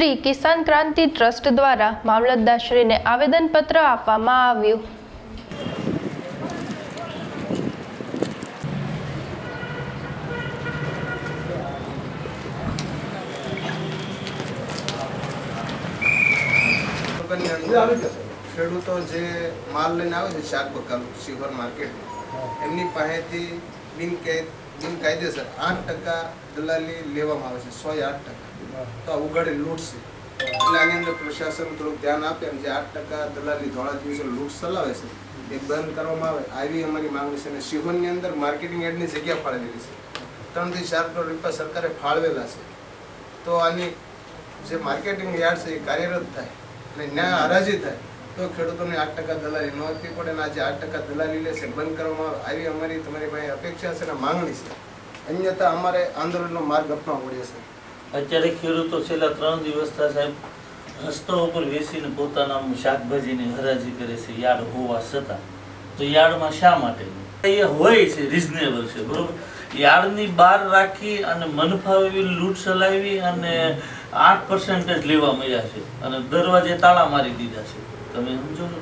શ્રી કિસાન ક્રાંતિ ટ્રસ્ટ દ્વારા મામલતદારશ્રીને આવેદનપત્ર આપવામાં આવ્યું. ખેડૂતો જે માલ લઈને આવે છે શાક બકાલ શિવર માર્કેટ, એમની પાસેથી બિનકાય બિનકાયદેસર આઠ ટકા દલાલી લેવામાં આવે છે, સો આઠ ટકા. તો આ ઉગાડી લૂંટ છે એટલે આની અંદર પ્રશાસન થોડુંક ધ્યાન આપે અને જે આઠ ટકા દલાલી ધોળા દિવસે લૂંટ ચલાવે છે, એ બંધ કરવામાં આવે. આવી અમારી માંગણી છે અને શિહોરની અંદર માર્કેટિંગ એડની જગ્યા ફાળવેલી છે. ત્રણથી ચાર કરોડ રૂપિયા સરકારે ફાળવેલા છે. તો આની જે માર્કેટિંગ યાર્ડ છે, એ કાર્યરત થાય અને ન્યાય હરાજી થાય, તો ખેડૂતોને આઠ ટકા દલાલી ન આપવી પડે અને આજે આઠ ટકા દલાલી લેશે બંધ કરવામાં આવે. આવી અમારી તમારી પાસે અપેક્ષા છે અને માંગણી છે. અન્યથા અમારે આંદોલનનો માર્ગ અપનાવવો પડે છે. અત્યારે ખેડૂતો છેલ્લા ત્રણ દિવસથી સાહેબ, રસ્તા ઉપર બેસીને પોતાના શાકભાજીની હરાજી કરે છે, યાર્ડ હોવા છતાં. તો યાર્ડમાં શા માટે? એ હોય છે રિઝનેબલ છે, બરોબર? યાર્ડની બહાર રાખી અને મનફાવ લૂંટ ચલાવી અને આઠ પર્સન્ટેજ લેવા મળ્યા છે અને દરવાજે તાળા મારી દીધા છે. તમે સમજો છો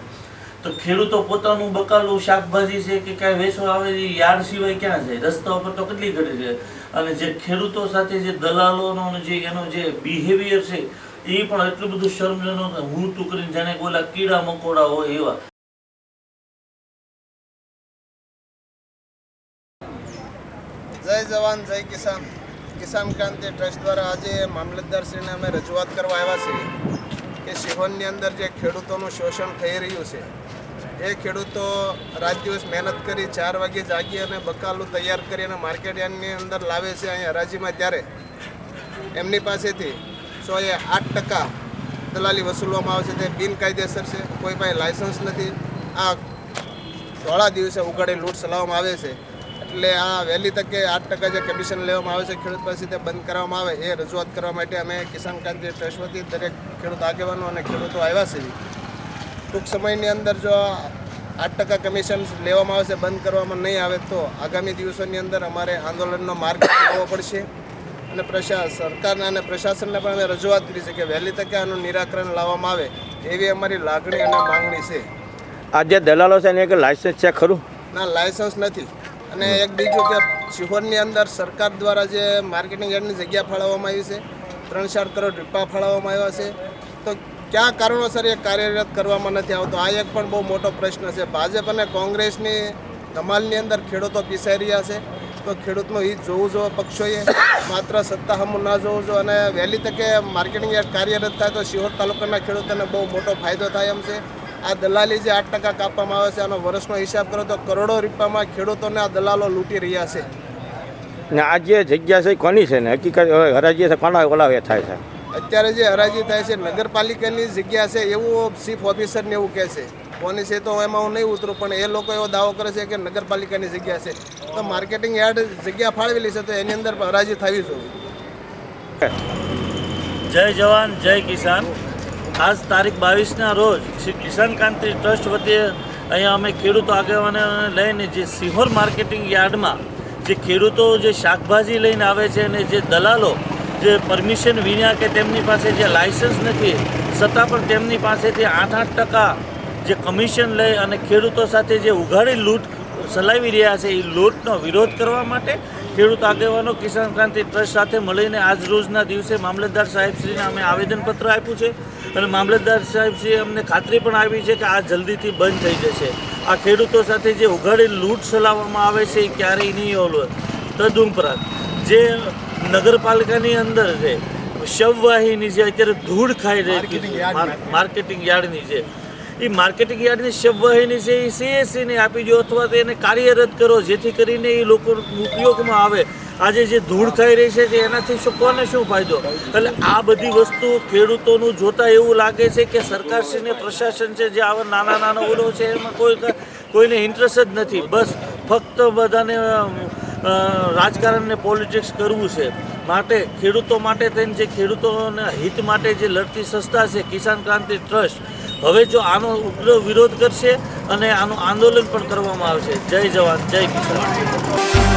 તો ખેડૂતો પોતાનું બકાલું શાકભાજી છે કે કાંઈ વેચવા આવે યાર્ડ સિવાય ક્યાં જાય? રસ્તા ઉપર તો કેટલી ઘડી છે? અને જે ખેડૂતો સાથે જે દલાલોનો જે એનો જે બિહેવિયર છે, એ પણ એટલું બધું શરમજનક હું તું કરીને જાણે બોલા કીડા મકોડા હોય એવા. જય જવાન, જય કિસાન. કિસાન ક્રાંતિ ટ્રસ્ટ દ્વારા આજે મામલતદારશ્રીને અમે રજૂઆત કરવા આવ્યા છીએ કે સિહોનની અંદર જે ખેડૂતોનું શોષણ થઈ રહ્યું છે એ ખેડૂતો રાત દિવસ મહેનત કરી ચાર વાગે જાગી અને બકાલું તૈયાર કરી અને માર્કેટ યાર્ડની અંદર લાવે છે અહીં હરાજીમાં ત્યારે. એમની પાસેથી સો એ આઠ ટકા દલાલી વસૂલવામાં આવે છે. તે બિનકાયદેસર છે. કોઈ પાસે લાયસન્સ નથી. આ ધોળા દિવસે ઉગાડી લૂંટ ચલાવવામાં આવે છે. એટલે આ વહેલી તકે આઠ ટકા જે કમિશન લેવામાં આવે છે ખેડૂત પાસે તે બંધ કરવામાં આવે એ રજૂઆત કરવા માટે અમે કિસાન ક્રાંતિ ટ્રસ્ટ દરેક ખેડૂત આગેવાનો અને ખેડૂતો આવ્યા છે. ટૂંક સમયની અંદર જો આઠ ટકા કમિશન લેવામાં આવશે બંધ કરવામાં નહીં આવે તો આગામી દિવસોની અંદર અમારે આંદોલનનો માર્ગ અપનાવવો પડશે. અને પ્રશા સરકારના અને પ્રશાસનને પણ અમે રજૂઆત કરી છે કે વહેલી તકે આનું નિરાકરણ લાવવામાં આવે એવી અમારી લાગણી અને માંગણી છે. આ જે દલાલો છે એની એક લાયસન્સ છે ખરું? ના લાયસન્સ નથી. અને એક બીજું કે સિહોરની અંદર સરકાર દ્વારા જે માર્કેટિંગ યાર્ડની જગ્યા ફાળવવામાં આવી છે ત્રણ ચાર કરોડ રૂપિયા ફાળવવામાં આવ્યા છે તો કયા કારણોસર એ કાર્યરત કરવામાં નથી આવતો? આ એક પણ બહુ મોટો પ્રશ્ન છે. ભાજપ અને કોંગ્રેસની ધમાલની અંદર ખેડૂતો પીસાઈ રહ્યા છે. તો ખેડૂતનું હિત જોવું જોઈએ પક્ષોએ. માત્ર સત્તા હમું ના જોવું જોઈએ અને વહેલી તકે માર્કેટિંગ યાર્ડ કાર્યરત થાય તો શિહોર તાલુકાના ખેડૂતોને બહુ મોટો ફાયદો થાય એમ છે. આ દલાલી જે આઠ ટકા કાપવામાં આવે છે, આનો વર્ષનો હિસાબ કરો તો કરોડો રૂપિયામાં ખેડૂતોને આ દલાલો લૂંટી રહ્યા છે. ને આ જે જગ્યા છે કોની છે ને? હકીકત હરાજી છે કોના ઓલાવે થાય છે? અત્યારે જે હરાજી થાય છે, નગરપાલિકાની જગ્યા છે, એવું ચીફ ઓફિસરને એવું કહે છે. કોની છે તો એમાં હું નહીં ઉતરું, પણ એ લોકો એવો દાવો કરે છે કે નગરપાલિકાની જગ્યા છે. તો માર્કેટિંગ યાર્ડ જગ્યા ફાળવેલી છે, તો એની અંદર હરાજી થવી જોઈએ. જય જવાન, જય કિસાન. આજ તારીખ બાવીસના રોજ શ્રી કિસાન ક્રાંતિ ટ્રસ્ટ વતી અહીંયા અમે ખેડૂતો આગેવાને લઈને જે સિહોર માર્કેટિંગ યાર્ડમાં જે ખેડૂતો જે શાકભાજી લઈને આવે છે અને જે દલાલો જે પરમિશન વિના કે તેમની પાસે જે લાયસન્સ નથી, છતાં પણ તેમની પાસેથી આઠ આઠ ટકા જે કમિશન લઈ અને ખેડૂતો સાથે જે ઉઘાડી લૂંટ ચલાવી રહ્યા છે એ લૂંટનો વિરોધ કરવા માટે ખેડૂત આગેવાનો કિસાન ક્રાંતિ ટ્રસ્ટ સાથે મળીને આજ રોજના દિવસે મામલતદાર સાહેબશ્રીને અમે આવેદનપત્ર આપ્યું છે અને મામલતદાર સાહેબશ્રીએ અમને ખાતરી પણ આપી છે કે આ જલ્દીથી બંધ થઈ જશે. આ ખેડૂતો સાથે જે ઉઘાડી લૂંટ ચલાવવામાં આવે છે એ ક્યારેય નહીં ઓલો તદુપરાંત જે નગરપાલિકાની અંદર છે. શવવાહીની જે અત્યારે ધૂળ ખાઈ રહી છે. માર્કેટિંગ યાર્ડની છે. એ માર્કેટિંગ યાર્ડની શવવાહીની છે એ સીએસસીને આપી દો અથવા તો એને કાર્યરત કરો જેથી કરીને એ લોકો ઉપયોગમાં આવે. આજે જે ધૂળ ખાઈ રહી છે તે એનાથી શું કોને શું ફાયદો? એટલે આ બધી વસ્તુ ખેડૂતોનું જોતા એવું લાગે છે કે સરકારશ્રીને પ્રશાસન છે જે આવા નાના નાના ઓલો છે એમાં કોઈ કોઈને ઇન્ટરેસ્ટ જ નથી. બસ ફક્ત બધાને અ, રાજકારણને પોલિટિક્સ કરવું છે. માટે ખેડૂતો માટે થઈને જે ખેડૂતોના હિત માટે જે લડતી સંસ્થા છે કિસાન ક્રાંતિ ટ્રસ્ટ હવે જો આનો ઉગ્ર વિરોધ કરશે અને આનું આંદોલન પણ કરવામાં આવશે. જય જવાન જય કિસાન.